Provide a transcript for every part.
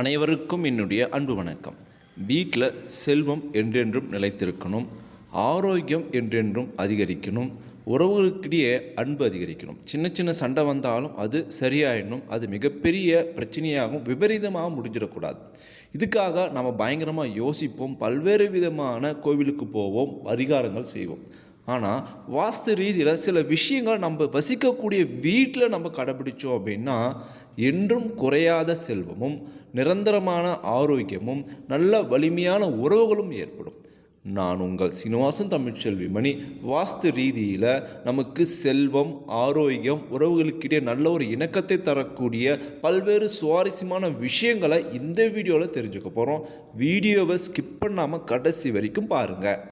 அனைவருக்கும் என்னுடைய அன்பு வணக்கம். வீட்டில் செல்வம் என்றென்றும் நிலைத்திருக்கணும் ஆரோக்கியம் என்றென்றும் அதிகரிக்கணும் உறவுகளுக்கிடையே அன்பு அதிகரிக்கணும். சின்ன சின்ன சண்டை வந்தாலும் அது சரியாயிடணும் அது மிகப்பெரிய பிரச்சனையாகவும் விபரீதமாகவும் முடிஞ்சிடக்கூடாது. இதுக்காக நம்ம பயங்கரமாக யோசிப்போம் பல்வேறு விதமான கோவிலுக்கு போவோம் பரிகாரங்கள் செய்வோம். ஆனால் வாஸ்து ரீதியில் சில விஷயங்கள் நம்ம வசிக்கக்கூடிய வீட்டில் நம்ம கடைபிடிச்சோம் அப்படின்னா என்றும் குறையாத செல்வமும் நிரந்தரமான ஆரோக்கியமும் நல்ல வலிமையான உறவுகளும் ஏற்படும். நான் உங்கள் சீனிவாசன் தமிழ்ச்செல்வி மணி வாஸ்து ரீதியில் நமக்கு செல்வம் ஆரோக்கியம் உறவுகளுக்கிடையே நல்ல ஒரு இணக்கத்தை தரக்கூடிய பல்வேறு சுவாரஸ்யமான விஷயங்களை இந்த வீடியோவில் தெரிஞ்சுக்க போகிறோம் வீடியோவை ஸ்கிப் பண்ணாமல் கடைசி வரைக்கும் பாருங்கள்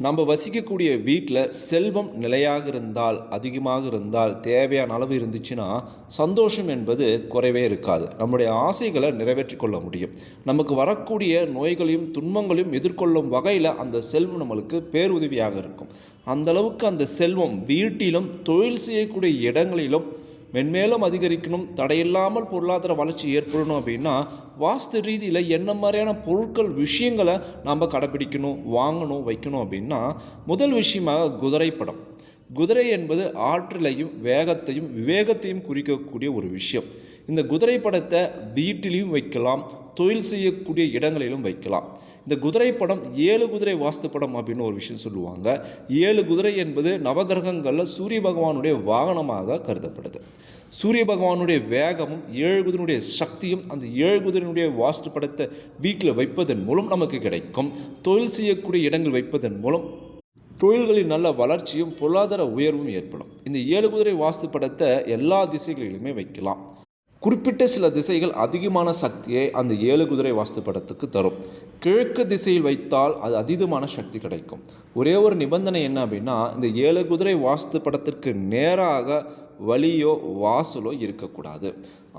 நம்ம வசிக்கக்கூடிய வீட்டில் செல்வம் நிலையாக இருந்தால் அதிகமாக இருந்தால் தேவையான அளவு இருந்துச்சுன்னா சந்தோஷம் என்பது குறைவே இருக்காது. நம்முடைய ஆசைகளை நிறைவேற்றி கொள்ள முடியும். நமக்கு வரக்கூடிய நோய்களையும் துன்பங்களையும் எதிர்கொள்ளும் வகையில் அந்த செல்வம் நம்மளுக்கு பேருதவியாக இருக்கும். அந்த அளவுக்கு அந்த செல்வம் வீட்டிலும் தொழில் செய்யக்கூடிய இடங்களிலும் மென்மேலும் அதிகரிக்கணும் தடையில்லாமல் பொருளாதார வளர்ச்சி ஏற்படணும் அப்படின்னா வாஸ்து ரீதியில் என்ன மாதிரியான பொருட்கள் விஷயங்களை நாம் கடைப்பிடிக்கணும் வாங்கணும் வைக்கணும் அப்படின்னா முதல் விஷயமாக குதிரை படம். குதிரை என்பது ஆற்றலையும் வேகத்தையும் விவேகத்தையும் குறிக்கக்கூடிய ஒரு விஷயம். இந்த குதிரை படத்தை வீட்டிலையும் வைக்கலாம் தொழில் செய்யக்கூடிய இடங்களிலும் வைக்கலாம். இந்த குதிரை படம் ஏழு குதிரை வாஸ்து படம் அப்படின்னு ஒரு விஷயம் சொல்லுவாங்க. ஏழு குதிரை என்பது நவகிரகங்களில் சூரிய பகவானுடைய வாகனமாக கருதப்படுது. சூரிய பகவானுடைய வேகமும் ஏழு குதிரையுடைய சக்தியும் அந்த ஏழு குதிரையினுடைய வாஸ்து படத்தை வீட்டில் வைப்பதன் மூலம் நமக்கு கிடைக்கும். தொழில் செய்யக்கூடிய இடங்கள் வைப்பதன் மூலம் தொழில்களின் நல்ல வளர்ச்சியும் பொருளாதார உயர்வும் ஏற்படும். இந்த ஏழு குதிரை வாஸ்து படத்தை எல்லா திசைகளிலுமே வைக்கலாம். குறிப்பிட்ட சில திசைகள் அதிகமான சக்தியை அந்த ஏழு குதிரை வாஸ்து படத்துக்கு தரும். கிழக்கு திசையில் வைத்தால் அது அதீதமான சக்தி கிடைக்கும். ஒரே ஒரு நிபந்தனை என்ன அப்படின்னா இந்த ஏழு குதிரை வாஸ்து படத்திற்கு நேராக வழியோ வாசலோ இருக்கக்கூடாது.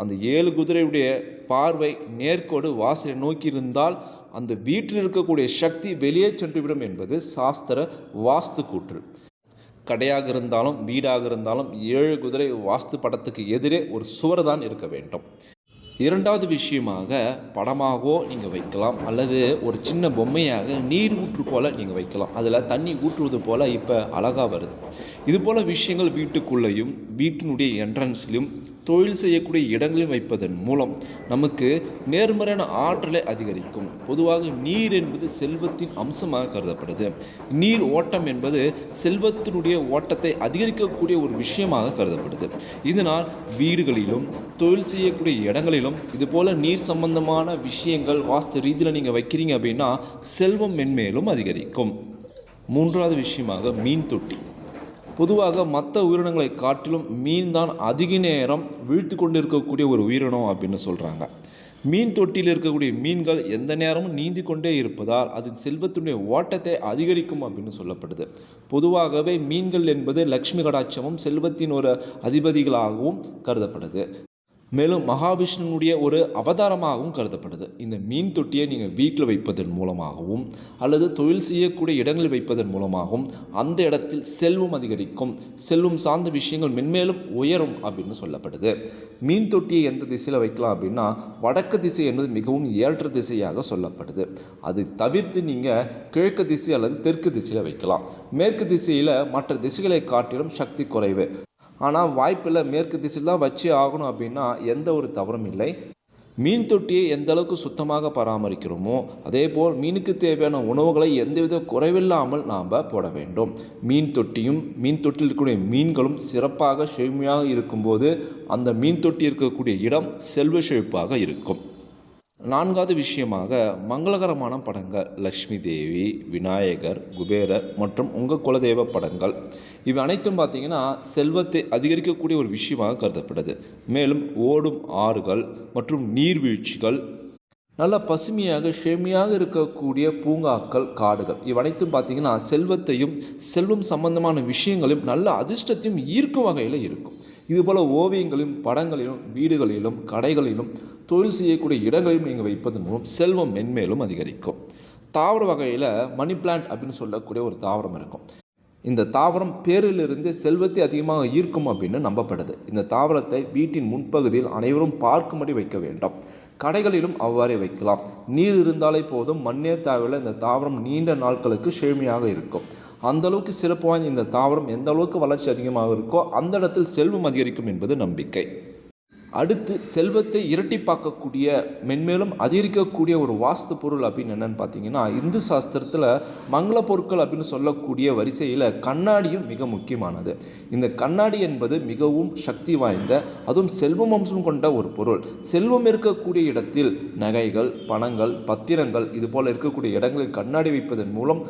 அந்த ஏழு குதிரையுடைய பார்வை நேர்கோடு வாசலை நோக்கி இருந்தால் அந்த வீட்டில் இருக்கக்கூடிய சக்தி வெளியே சென்றுவிடும் என்பது சாஸ்திர வாஸ்து கூற்று கடையாக இருந்தாலும் வீடாக இருந்தாலும் ஏழு குதிரை வாஸ்து படத்துக்கு எதிரே ஒரு சுவர் தான் இருக்க வேண்டும். இரண்டாவது விஷயமாக படமாகவோ நீங்கள் வைக்கலாம் அல்லது ஒரு சின்ன பொம்மையாக நீர் ஊற்று போல் நீங்கள் வைக்கலாம். அதில் தண்ணி ஊற்றுவது போல் இப்போ அழகாக வருது. இது போல் விஷயங்கள் வீட்டுக்குள்ளேயும் வீட்டினுடைய என்ட்ரன்ஸ்லையும் தொழில் செய்யக்கூடிய இடங்களையும் வைப்பதன் மூலம் நமக்கு நேர்மறையான ஆற்றலை அதிகரிக்கும். பொதுவாக நீர் என்பது செல்வத்தின் அம்சமாக கருதப்படுது. நீர் ஓட்டம் என்பது செல்வத்தினுடைய ஓட்டத்தை அதிகரிக்கக்கூடிய ஒரு விஷயமாக கருதப்படுது. இதனால் வீடுகளிலும் தொழில் செய்யக்கூடிய இடங்களிலும் இதுபோல் நீர் சம்பந்தமான விஷயங்கள் வாஸ்து ரீதியில் நீங்கள் வைக்கிறீங்க அப்படின்னா செல்வம் மென்மேலும் அதிகரிக்கும். மூன்றாவது விஷயமாக மீன் தொட்டி. பொதுவாக மற்ற உயிரினங்களை காட்டிலும் மீன் தான் அதிக நேரம் வீழ்த்து கொண்டு இருக்கக்கூடிய ஒரு உயிரினம் அப்படின்னு சொல்கிறாங்க மீன் தொட்டியில் இருக்கக்கூடிய மீன்கள் எந்த நேரமும் நீந்தி கொண்டே இருப்பதால் அதன் செல்வத்தினுடைய ஓட்டத்தை அதிகரிக்கும் அப்படின்னு சொல்லப்படுது. பொதுவாகவே மீன்கள் என்பது லக்ஷ்மி கடாட்சமும் செல்வத்தின் ஒரு அதிபதிகளாகவும் கருதப்படுது. மேலும் மகாவிஷ்ணுனுடைய ஒரு அவதாரமாகவும் கருதப்படுது. இந்த மீன் தொட்டியை நீங்கள் வீட்டில் வைப்பதன் மூலமாகவும் அல்லது தொழில் செய்யக்கூடிய இடங்களில் வைப்பதன் மூலமாகவும் அந்த இடத்தில் செல்வம் அதிகரிக்கும் செல்வம் சார்ந்த விஷயங்கள் மென்மேலும் உயரும் அப்படின்னு சொல்லப்படுது. மீன் தொட்டியை எந்த திசையில் வைக்கலாம் அப்படின்னா வடக்கு திசை என்பது மிகவும் ஏற்ற திசையாக சொல்லப்படுது. அது தவிர்த்து நீங்கள் கிழக்கு திசை அல்லது தெற்கு திசையில் வைக்கலாம். மேற்கு திசையில் மற்ற திசைகளை காட்டிலும் சக்தி குறைவு. ஆனால் வாய்ப்பில் மேற்கு திசையில் தான் வச்சு ஆகணும் அப்படின்னா எந்த ஒரு தவறும் இல்லை. மீன் தொட்டியை எந்த அளவுக்கு சுத்தமாக பராமரிக்கிறோமோ அதே போல் மீனுக்கு தேவையான உணவுகளை எந்தவித குறைவில்லாமல் நாம் போட வேண்டும். மீன் தொட்டியும் மீன் தொட்டியில் இருக்கக்கூடிய மீன்களும் சிறப்பாக செழுமையாக இருக்கும்போது அந்த மீன் தொட்டி இருக்கக்கூடிய இடம் செல்வ செழிப்பாக இருக்கும். நான்காவது விஷயமாக மங்களகரமான படங்கள் லக்ஷ்மி தேவி விநாயகர் குபேரர் மற்றும் உங்கள் குலதெய்வ படங்கள். இவை அனைத்தும் பார்த்தீங்கன்னா செல்வத்தை அதிகரிக்கக்கூடிய ஒரு விஷயமாக கருதப்படுது. மேலும் ஓடும் ஆறுகள் மற்றும் நீர்வீழ்ச்சிகள் நல்ல பசுமையாக செழுமையாக இருக்கக்கூடிய பூங்காக்கள் காடுகள். இவை அனைத்தும் செல்வத்தையும் செல்வம் சம்பந்தமான விஷயங்களையும் நல்ல அதிர்ஷ்டத்தையும் ஈர்க்கும் வகையில் இருக்கும். இதுபோல் ஓவியங்களிலும் படங்களிலும் வீடுகளிலும் கடைகளிலும் தொழில் செய்யக்கூடிய இடங்களிலும் நீங்கள் வைப்பதன் மூலம் செல்வம் மென்மேலும் அதிகரிக்கும். தாவர வகையில் மணி பிளான்ட் அப்படின்னு சொல்லக்கூடிய ஒரு தாவரம் இருக்கும். இந்த தாவரம் பேரிலிருந்து செல்வத்தை அதிகமாக ஈர்க்கும் அப்படின்னு நம்பப்படுது. இந்த தாவரத்தை வீட்டின் முன்பகுதியில் அனைவரும் பார்க்கும்படி வைக்க வேண்டும். கடைகளிலும் அவ்வாறே வைக்கலாம். நீர் இருந்தாலே போதும் மண்ணே தேவையில்லை இந்த தாவரம் நீண்ட நாட்களுக்கு செழுமையாக இருக்கும். அந்த அளவுக்கு சிறப்பு வாய்ந்த இந்த தாவரம் எந்த அளவுக்கு வளர்ச்சி அதிகமாக இருக்கோ அந்த இடத்தில் செல்வம் அதிகரிக்கும் என்பது நம்பிக்கை. அடுத்து செல்வத்தை இரட்டிப்பாக்கக்கூடிய மென்மேலும் அதிகரிக்கக்கூடிய ஒரு வாஸ்து பொருள் அப்படின்னு என்னன்னு பார்த்தீங்கன்னா இந்து சாஸ்திரத்தில் மங்கள பொருட்கள் அப்படின்னு சொல்லக்கூடிய வரிசையில் கண்ணாடியும் மிக முக்கியமானது. இந்த கண்ணாடி என்பது மிகவும் சக்தி வாய்ந்த அதுவும் செல்வம் அம்சம் கொண்ட ஒரு பொருள். செல்வம் இருக்கக்கூடிய இடத்தில் நகைகள் பணங்கள் பத்திரங்கள் இதுபோல் இருக்கக்கூடிய இடங்களில் கண்ணாடி வைப்பதன் மூலம்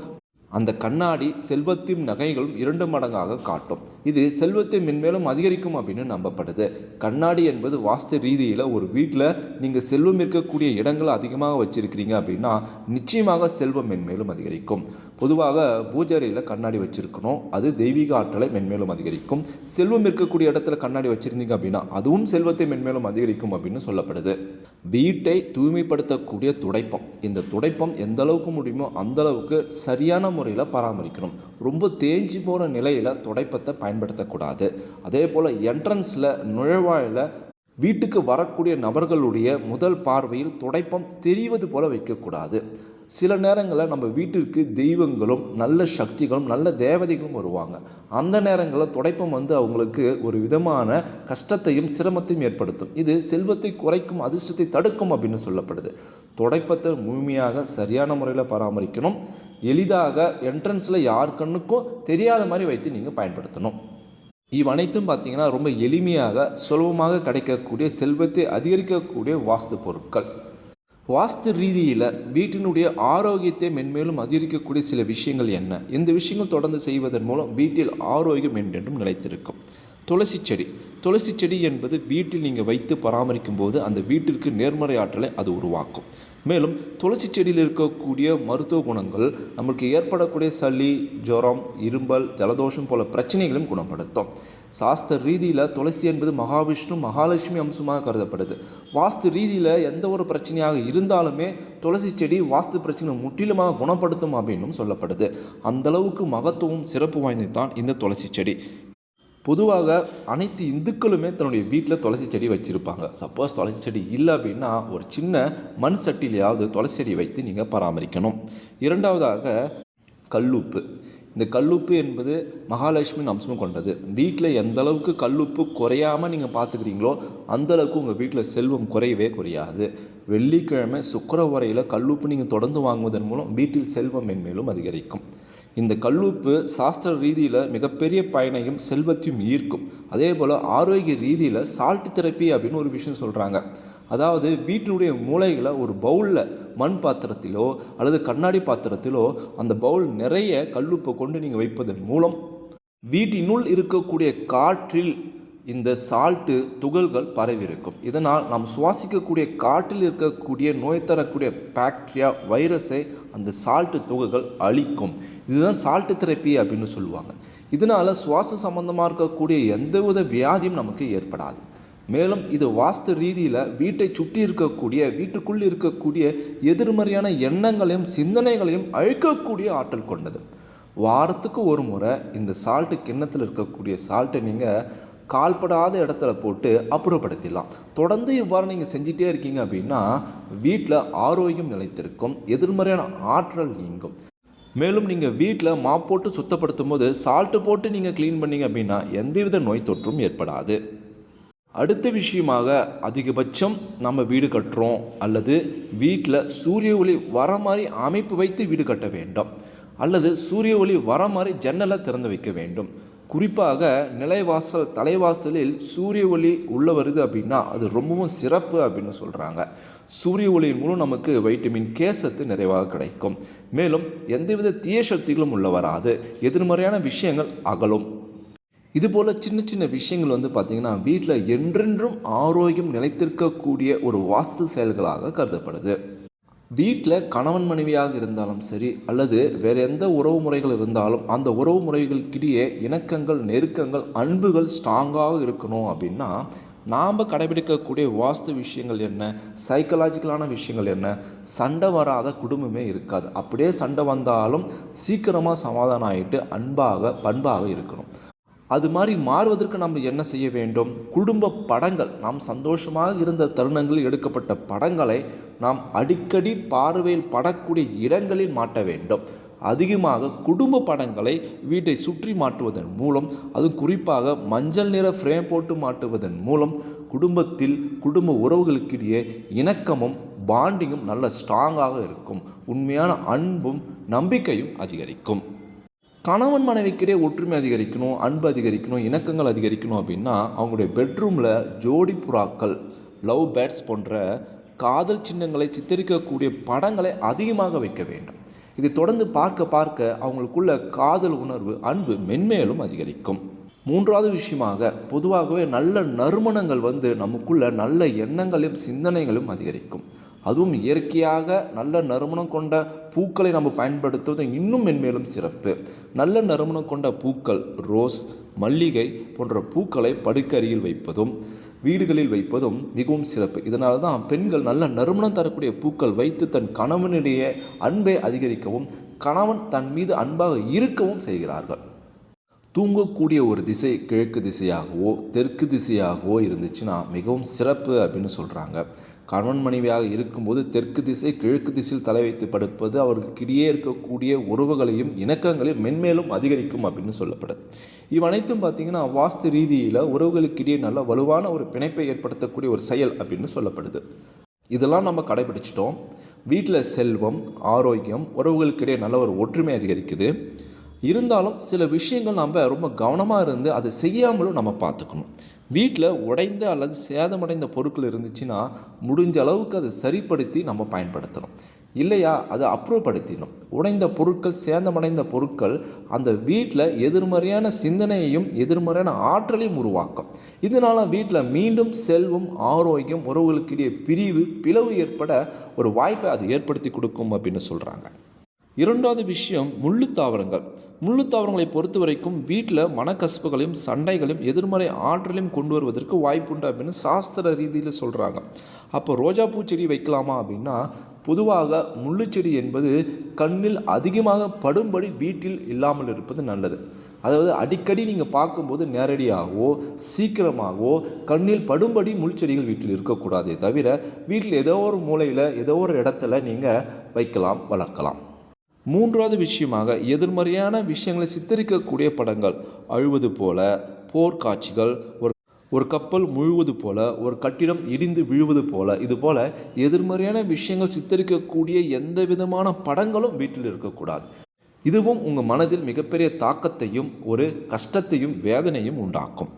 அந்த கண்ணாடி செல்வத்தையும் நகைகளும் இரண்டு மடங்காக காட்டும். இது செல்வத்தை மென்மேலும் அதிகரிக்கும் அப்படின்னு நம்பப்படுது. கண்ணாடி என்பது வாஸ்து ரீதியில் ஒரு வீட்டில் நீங்கள் செல்வம் இருக்கக்கூடிய இடங்களை அதிகமாக வச்சுருக்கிறீங்க அப்படின்னா நிச்சயமாக செல்வம் மென்மேலும் அதிகரிக்கும். பொதுவாக பூஜாரியில் கண்ணாடி வச்சுருக்கணும். அது தெய்வீக ஆற்றலை மென்மேலும் அதிகரிக்கும். செல்வம் இருக்கக்கூடிய இடத்துல கண்ணாடி வச்சுருந்தீங்க அப்படின்னா அதுவும் செல்வத்தை மென்மேலும் அதிகரிக்கும் அப்படின்னு சொல்லப்படுது. வீட்டை தூய்மைப்படுத்தக்கூடிய துடைப்பம். இந்த துடைப்பம் எந்த அளவுக்கு முடியுமோ அந்த அளவுக்கு சரியான முறையில் பராமரிக்கணும். ரொம்ப தேஞ்சு போகிற நிலையில் துடைப்பத்தை பயன்படுத்தக்கூடாது. அதே போல் என்ட்ரன்ஸில் நுழைவாயில் வீட்டுக்கு வரக்கூடிய நபர்களுடைய முதல் பார்வையில் துடைப்பம் தெரிவது போல வைக்கக்கூடாது. சில நேரங்களில் நம்ம வீட்டிற்கு தெய்வங்களும் நல்ல சக்திகளும் நல்ல தேவதைகளும் வருவாங்க. அந்த நேரங்களில் துடைப்பம் வந்து அவங்களுக்கு ஒரு விதமான கஷ்டத்தையும் சிரமத்தையும் ஏற்படுத்தும். இது செல்வத்தை குறைக்கும் அதிர்ஷ்டத்தை தடுக்கும் அப்படின்னு சொல்லப்படுது. துடைப்பத்தை முழுமையாக சரியான முறையில் பராமரிக்கணும். எளிதாக என்ட்ரன்ஸில் யார் கண்ணுக்கும் தெரியாத மாதிரி வைத்து நீங்கள் பயன்படுத்தணும். இவ்வனைத்தும் பார்த்தீங்கன்னா ரொம்ப எளிமையாக சுலபமாக கிடைக்கக்கூடிய செல்வத்தை அதிகரிக்கக்கூடிய வாஸ்து பொருட்கள். வாஸ்து ரீதியில் வீட்டினுடைய ஆரோக்கியத்தை மென்மேலும் அதிகரிக்கக்கூடிய சில விஷயங்கள் என்ன? இந்த விஷயங்கள் தொடர்ந்து செய்வதன் மூலம் வீட்டில் ஆரோக்கியம் என்றென்றும் நிலைத்திருக்கும். துளசி செடி. துளசி செடி என்பது வீட்டில் நீங்கள் வைத்து பராமரிக்கும் போது அந்த வீட்டிற்கு நேர்மறை ஆற்றலை அது உருவாக்கும். மேலும் துளசி செடியில் இருக்கக்கூடிய மருத்துவ குணங்கள் நமக்கு ஏற்படக்கூடிய சளி ஜுரம் இரும்பல் ஜலதோஷம் போல பிரச்சனைகளையும் குணப்படுத்தும். சாஸ்திர ரீதியில் துளசி என்பது மகாவிஷ்ணு மகாலட்சுமி அம்சமாக கருதப்படுது. வாஸ்து ரீதியில் எந்த ஒரு பிரச்சனையாக இருந்தாலுமே துளசி செடி வாஸ்து பிரச்சனை முற்றிலுமாக குணப்படுத்தும் அப்படின்னும் சொல்லப்படுது. அந்தளவுக்கு மகத்துவம் சிறப்பு வாய்ந்தது தான் இந்த துளசி செடி. பொதுவாக அனைத்து இந்துக்களுமே தன்னுடைய வீட்டில் துளசி செடி வச்சுருப்பாங்க. சப்போஸ் துளசி செடி இல்லை அப்படின்னா ஒரு சின்ன மண் சட்டிலையாவது துளசி செடி வைத்து நீங்கள் பராமரிக்கணும். இரண்டாவதாக கல்லுப்பு. இந்த கல்லுப்பு என்பது மகாலட்சுமி அம்சம் கொண்டது. வீட்டில் எந்த அளவுக்கு கல்லுப்பு குறையாமல் நீங்கள் பார்த்துக்கிறீங்களோ அந்தளவுக்கு உங்கள் வீட்டில் செல்வம் குறையவே குறையாது. வெள்ளிக்கிழமை சுக்கர உரையில் கல்லுப்பு நீங்கள் தொடர்ந்து வாங்குவதன் மூலம் வீட்டில் செல்வம் மென்மேலும் அதிகரிக்கும். இந்த கல்லுப்பு சாஸ்திர ரீதியில் மிகப்பெரிய பயனையும் செல்வத்தையும் ஈர்க்கும். அதே போல் ஆரோக்கிய ரீதியில் சால்ட் தெரப்பி அப்படின்னு ஒரு விஷயம் சொல்கிறாங்க அதாவது வீட்டினுடைய மூளைகளை ஒரு பவுலில் மண் பாத்திரத்திலோ அல்லது கண்ணாடி பாத்திரத்திலோ அந்த பவுல் நிறைய கல்லுப்பை கொண்டு நீங்கள் வைப்பதன் மூலம் வீட்டினுள் இருக்கக்கூடிய காற்றில் இந்த சால்ட்டு துகள்கள் பரவியிருக்கும். இதனால் நாம் சுவாசிக்கக்கூடிய காற்றில் இருக்கக்கூடிய நோய் தரக்கூடிய பாக்டீரியா வைரஸை அந்த சால்ட்டு துகள்கள் அழிக்கும். இதுதான் சால்ட்டு தெரப்பி அப்படின்னு சொல்லுவாங்க. இதனால் சுவாச சம்பந்தமாக இருக்கக்கூடிய எந்தவித வியாதியும் நமக்கு ஏற்படாது. மேலும் இது வாஸ்து ரீதியில் வீட்டை சுற்றி இருக்கக்கூடிய வீட்டுக்குள் இருக்கக்கூடிய எதிர்மறையான எண்ணங்களையும் சிந்தனைகளையும் அழிக்கக்கூடிய ஆற்றல் கொண்டது. வாரத்துக்கு ஒரு முறை இந்த சால்ட்டு கிண்ணத்தில் இருக்கக்கூடிய சால்ட்டை நீங்கள் கால்படாத இடத்துல போட்டு அப்புறப்படுத்திடலாம். தொடர்ந்து இவ்வாறு நீங்கள் செஞ்சிட்டே இருக்கீங்க அப்படின்னா வீட்டில் ஆரோக்கியம் நிலைத்திருக்கும் எதிர்மறையான ஆற்றல் நீங்கும். மேலும் நீங்கள் வீட்டில் மாப் போட்டு சுத்தப்படுத்தும் போது சால்ட்டு போட்டு நீங்கள் க்ளீன் பண்ணீங்க அப்படின்னா எந்தவித நோய் தொற்றும் ஏற்படாது. அடுத்த விஷயமாக அதிகபட்சம் நம்ம வீடு கட்டுறோம் அல்லது வீட்டில் சூரிய ஒளி வர மாதிரி அமைப்பு வைத்து வீடு கட்ட வேண்டும். அல்லது சூரிய ஒளி வர மாதிரி ஜன்னலை திறந்து வைக்க வேண்டும். குறிப்பாக நிலைவாசல் தலைவாசலில் சூரிய ஒளி உள்ளே வருது அப்படின்னா அது ரொம்பவும் சிறப்பு அப்படின்னு சொல்கிறாங்க சூரிய ஒளியின் மூலம் நமக்கு வைட்டமின் கே சத்து நிறைவாக கிடைக்கும். மேலும் எந்தவித தீய சக்திகளும் உள்ள வராது. எதிர்மறையான விஷயங்கள் அகலும். இதுபோல் சின்ன சின்ன விஷயங்கள் வந்து பார்த்திங்கன்னா வீட்டில் என்றென்றும் ஆரோக்கியம் நிலைத்திருக்கக்கூடிய ஒரு வாஸ்து செயல்களாக கருதப்படுது. வீட்டில் கணவன் மனைவியாக இருந்தாலும் சரி அல்லது வேறு எந்த உறவு முறைகள் இருந்தாலும் அந்த உறவு முறைகளுக்கிடையே இணக்கங்கள் நெருக்கங்கள் அன்புகள் ஸ்ட்ராங்காக இருக்கணும் அப்படின்னா நாம் கடைபிடிக்கக்கூடிய வாஸ்து விஷயங்கள் என்ன? சைக்கலாஜிக்கலான விஷயங்கள் என்ன? சண்டை வராத குடும்பமே இருக்காது. அப்படியே சண்டை வந்தாலும் சீக்கிரமாக சமாதானம் ஆகிட்டு அன்பாக பண்பாக இருக்கணும். அது மாதிரி மாறுவதற்கு நம்ம என்ன செய்ய வேண்டும்? குடும்ப படங்கள் நாம் சந்தோஷமாக இருந்த தருணங்களில் எடுக்கப்பட்ட படங்களை நாம் அடிக்கடி பார்வையில் படக்கூடிய இடங்களில் மாட்ட வேண்டும். அதிகமாக குடும்ப படங்களை வீட்டை சுற்றி மாட்டுவதன் மூலம் அதுவும் குறிப்பாக மஞ்சள் நிற ஃப்ரேம் போட்டு மாட்டுவதன் மூலம் குடும்பத்தில் குடும்ப உறவுகளுக்கிடையே இணக்கமும் பாண்டிங்கும் நல்ல ஸ்ட்ராங்காக இருக்கும். உண்மையான அன்பும் நம்பிக்கையும் அதிகரிக்கும். கணவன் மனைவிக்கிடையே ஒற்றுமை அதிகரிக்கணும் அன்பு அதிகரிக்கணும் இணக்கங்கள் அதிகரிக்கணும் அப்படின்னா அவங்களுடைய பெட்ரூமில் ஜோடி புறாக்கள் லவ் பேட்ஸ் போன்ற காதல் சின்னங்களை சித்தரிக்கக்கூடிய படங்களை அதிகமாக வைக்க வேண்டும். இதை தொடர்ந்து பார்க்க பார்க்க அவங்களுக்குள்ள காதல் உணர்வு அன்பு மென்மேலும் அதிகரிக்கும். மூன்றாவது விஷயமாக பொதுவாகவே நல்ல நறுமணங்கள் வந்து நமக்குள்ள நல்ல எண்ணங்களையும் சிந்தனைகளும் அதிகரிக்கும். அதுவும் இயற்கையாக நல்ல நறுமணம் கொண்ட பூக்களை நம்ம பயன்படுத்துவது இன்னும் மென்மேலும் சிறப்பு. நல்ல நறுமணம் கொண்ட பூக்கள் ரோஸ் மல்லிகை போன்ற பூக்களை படுக்கரியில் வைப்பதும் வீடுகளில் வைப்பதும் மிகவும் சிறப்பு. இதனால தான் பெண்கள் நல்ல நறுமணம் தரக்கூடிய பூக்கள் வைத்து தன் கணவனிடையே அன்பை அதிகரிக்கவும் கணவன் தன் மீது அன்பாக இருக்கவும் செய்கிறார்கள். தூங்கக்கூடிய ஒரு திசை கிழக்கு திசையாகவோ தெற்கு திசையாகவோ இருந்துச்சுன்னா மிகவும் சிறப்பு அப்படின்னு சொல்கிறாங்க கணவன் மனைவியாக இருக்கும்போது தெற்கு திசை கிழக்கு திசையில் தலை வைத்து படுப்பது அவர்களுக்கிடையே இருக்கக்கூடிய உறவுகளையும் இணக்கங்களையும் மென்மேலும் அதிகரிக்கும் அப்படின்னு சொல்லப்படுது. இவனைத்தும் பார்த்திங்கன்னா வாஸ்து ரீதியில் உறவுகளுக்கிடையே நல்ல வலுவான ஒரு பிணைப்பை ஏற்படுத்தக்கூடிய ஒரு செயல் அப்படின்னு சொல்லப்படுது. இதெல்லாம் நம்ம கடைபிடிச்சிட்டோம். வீட்டில் செல்வம் ஆரோக்கியம் உறவுகளுக்கிடையே நல்ல ஒரு ஒற்றுமை அதிகரிக்குது. இருந்தாலும் சில விஷயங்கள் நம்ம ரொம்ப கவனமாக இருந்து அதை செய்யாமலும் நம்ம பார்த்துக்கணும். வீட்டில் உடைந்த அல்லது சேதமடைந்த பொருட்கள் இருந்துச்சுன்னா முடிஞ்ச அளவுக்கு அதை சரிப்படுத்தி நம்ம பயன்படுத்தணும். இல்லையா? அதை அப்புறப்படுத்திடணும். உடைந்த பொருட்கள் சேதமடைந்த பொருட்கள் அந்த வீட்டில் எதிர்மறையான சிந்தனையையும் எதிர்மறையான ஆற்றலையும் உருவாக்கும். இதனால் வீட்டில் மீண்டும் செல்வம் ஆரோக்கியம் உறவுகளுக்கிடையே பிரிவு பிளவு ஏற்பட ஒரு வாய்ப்பை அது ஏற்படுத்தி கொடுக்கும் அப்படின்னு சொல்கிறாங்க இரண்டாவது விஷயம் முள்ளு தாவரங்கள் முள்ளு தாவரங்களை பொறுத்த வரைக்கும் வீட்டில் மனக்கசப்புகளையும் சண்டைகளையும் எதிர்மறை ஆற்றலையும் கொண்டு வருவதற்கு வாய்ப்புண்டு அப்படின்னு சாஸ்திர ரீதியில் சொல்கிறாங்க அப்போ ரோஜாப்பூ செடி வைக்கலாமா அப்படின்னா பொதுவாக முள்ளுச்செடி என்பது கண்ணில் அதிகமாக படும்படி வீட்டில் இல்லாமல் இருப்பது நல்லது. அதாவது அடிக்கடி நீங்கள் பார்க்கும்போது நேரடியாகவோ சீக்கிரமாகவோ கண்ணில் படும்படி முள்ச்செடிகள் வீட்டில் இருக்கக்கூடாதே தவிர வீட்டில் ஏதோ ஒரு மூலையில் ஏதோ ஒரு இடத்துல நீங்கள் வைக்கலாம் வளர்க்கலாம். மூன்றாவது விஷயமாக எதிர்மறையான விஷயங்களை சித்தரிக்கக்கூடிய படங்கள். அழுவது போல போர்க்காட்சிகள் ஒரு ஒரு கப்பல் முழுவது போல ஒரு கட்டிடம் இடிந்து விழுவது போல இது போல எதிர்மறையான விஷயங்கள் சித்தரிக்கக்கூடிய எந்த விதமான படங்களும் வீட்டில் இருக்கக்கூடாது. இதுவும் உங்கள் மனதில் மிகப்பெரிய தாக்கத்தையும் ஒரு கஷ்டத்தையும் வேதனையும் உண்டாக்கும்.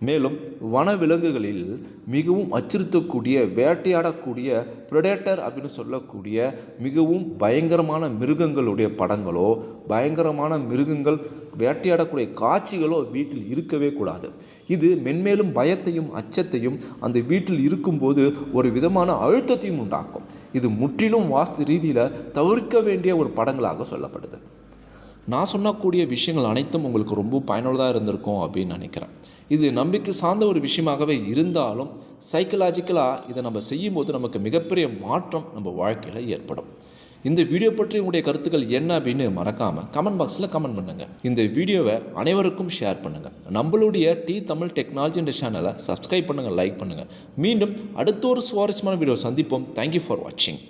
மேலும் வனவிலங்குகளில் மிகவும் அச்சுறுத்தக்கூடிய வேட்டையாடக்கூடிய ப்ரெடேட்டர் அப்படின்னு சொல்லக்கூடிய மிகவும் பயங்கரமான மிருகங்களுடைய படங்களோ பயங்கரமான மிருகங்கள் வேட்டையாடக்கூடிய காட்சிகளோ வீட்டில் இருக்கவே கூடாது. இது மென்மேலும் பயத்தையும் அச்சத்தையும் அந்த வீட்டில் இருக்கும்போது ஒரு விதமான அழுத்தத்தையும் உண்டாக்கும். இது முற்றிலும் வாஸ்து ரீதியில் தவிர்க்க வேண்டிய ஒரு படங்களாக சொல்லப்படுது. நான் சொன்னக்கூடிய விஷயங்கள் அனைத்தும் உங்களுக்கு ரொம்ப பயனுள்ளதாக இருந்திருக்கும் அப்படின்னு நினைக்கிறேன். இது நம்பிக்கை சார்ந்த ஒரு விஷயமாகவே இருந்தாலும் சைக்கலாஜிக்கலாக இதை நம்ம செய்யும்போது நமக்கு மிகப்பெரிய மாற்றம் நம்ம வாழ்க்கையில் ஏற்படும். இந்த வீடியோ பற்றி உங்களுடைய கருத்துக்கள் என்ன அப்படின்னு மறக்காமல் கமெண்ட் பாக்ஸில் கமெண்ட் பண்ணுங்கள் இந்த வீடியோவை அனைவருக்கும் ஷேர் பண்ணுங்கள் நம்மளுடைய டி தமிழ் டெக்னாலஜி என்ற சேனலை சப்ஸ்கிரைப் பண்ணுங்கள் லைக் பண்ணுங்கள் மீண்டும் அடுத்த ஒரு சுவாரஸ்யமான வீடியோ சந்திப்போம். தேங்க்யூ ஃபார் வாட்சிங்